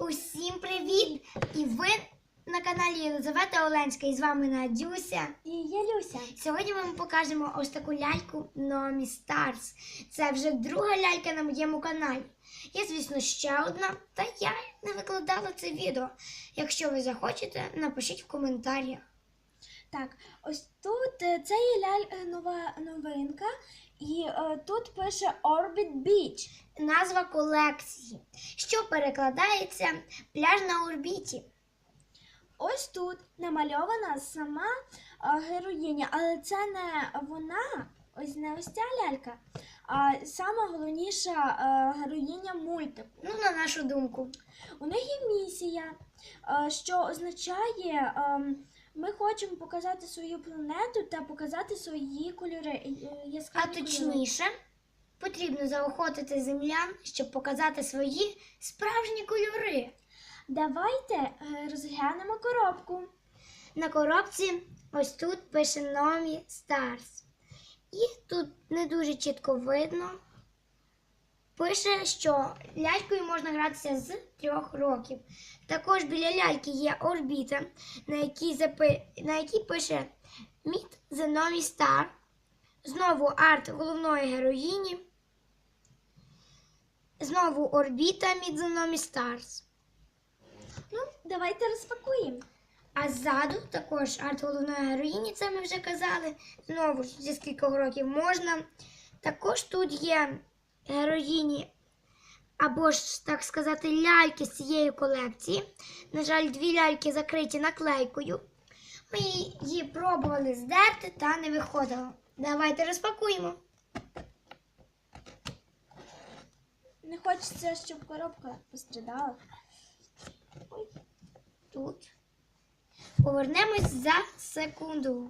Усім привіт! І ви на каналі Єлизавета Оленська і з вами Надюся. І я Люся. Сьогодні ми вам покажемо ось таку ляльку Номі Старс. Це вже друга лялька на моєму каналі. Є, звісно, ще одна, та я не викладала це відео. Якщо ви захочете, напишіть в коментарях. Так, ось тут е, це є ляль е, нова новинка, і е, тут пише Orbit Beach. Назва колекції, що перекладається пляж на орбіті. Ось тут намальована сама е, героїня, але це не вона, ось не ось ця лялька, а сама головніша героїня мультику. Ну, на нашу думку. У них є місія, що означає, ем, ми хочемо показати свою планету та показати свої кольори. е, А яскраві кольори. точніше, потрібно заохотити землян, щоб показати свої справжні кольори. Давайте е, розглянемо коробку. На коробці ось тут пише Номі Stars. І тут не дуже чітко видно. Пише, що лялькою можна гратися з трьох років. Також біля ляльки є орбіта, на якій, запи... на якій пише Meet the Nomi Star. Знову арт головної героїні. Знову орбіта Meet the Nomi Stars. Ну, давайте розпакуємо. А ззаду також арт головної героїні, це ми вже казали. Знову ж зі скількох років можна. Також тут є героїні, або ж, так сказати, ляльки з цієї колекції. На жаль, дві ляльки закриті наклейкою. Ми її пробували здерти та не виходило. Давайте розпакуємо. Не хочеться, щоб коробка пострадала. Тут. Повернемось за секунду.